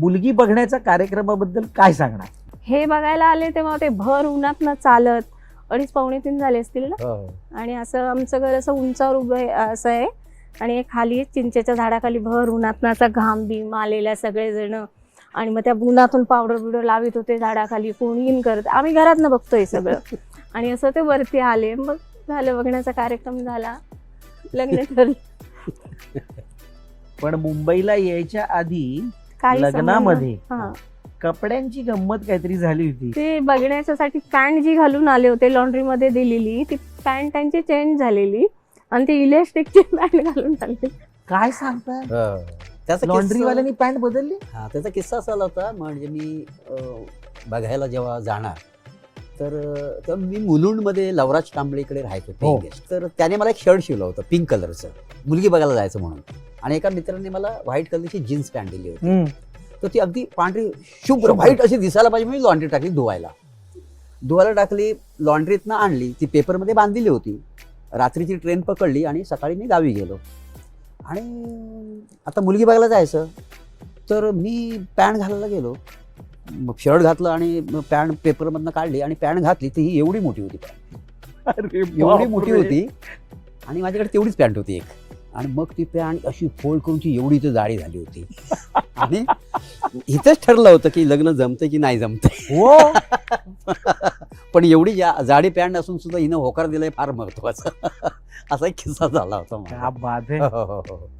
मुलगी बघण्याच्या कार्यक्रमाबद्दल काय सांगणार? हे बघायला आले तेव्हा ते भर उन्हात न चालत अडीच पावणे तीन झाले असतील ना? आणि असं आमचं घर असं उंचावर उभं आहे असं आहे. आणि खाली चिंचेच्या झाडाखाली भर उन्हात असा घाम बिम आलेला सगळेजण. आणि मग त्या उन्हातून पावडर बिवडर लावित होते झाडाखाली कोणी इन करत. आम्ही घरात बघतोय सगळं. आणि असं ते वरती आले. मग झालं बघण्याचा कार्यक्रम झाला. लग्न ठरलं. पण मुंबईला यायच्या आधी काही लग्नामध्ये. हा. कपड्यांची गंमत काहीतरी झाली होती. ते बघण्याच्यासाठी पॅन्ट जी घालून आले होते laundry मध्ये दिलेली ती पॅन्ट त्यांची चेंज झालेली आणि ती इलेस्टिकची पॅन्ट घालून आले. काय सांगताय? त्याचा लॉन्ड्रीवाल्यांनी पॅन्ट बदलली? हा त्याचा किस्सा असा आला होता म्हणजे मी अं, बघायला जेव्हा जाणार तर अं, तेव्हा मी मुलुंडमध्ये लवराज कांबळेकडे राहत हो. होते. तर त्याने मला एक शर्ट शिवलं होतं पिंक कलरचं. मुलगी बघायला जायचं म्हणून. आणि एका मित्राने मला व्हाईट कलरची जीन्स पॅन्ट दिली होती. तर ती अगदी पांढरी शुभ्र व्हाईट अशी दिसायला पाहिजे मी लॉन्ड्री टाकली धुवायला. धुवायला टाकली लॉन्ड्रीतनं आणली ती पेपरमध्ये बांधलेली होती. रात्रीची ट्रेन पकडली आणि सकाळी मी गावी गेलो. आणि आता मुलगी बघायला जायचं तर मी पॅन्ट घालायला गेलो. मग शर्ट घातलं आणि पॅन्ट पेपरमधनं काढली आणि पॅन्ट घातली ती ही एवढी मोठी होती पॅन्ट. एवढी मोठी. होती आणि माझ्याकडे तेवढीच पॅन्ट होती एक. आणि मग ती पॅन्ट अशी फोल्ड करून ती एवढी इथं जाडी झाली होती. आणि इथंच ठरलं होतं की लग्न जमतं की नाही जमतं हो. पण एवढी जा जाडी पॅन्ट असून सुद्धा हिनं होकार दिलाय फार महत्वाचं. असा एक किस्सा झाला होता हो, हो, हो, हो.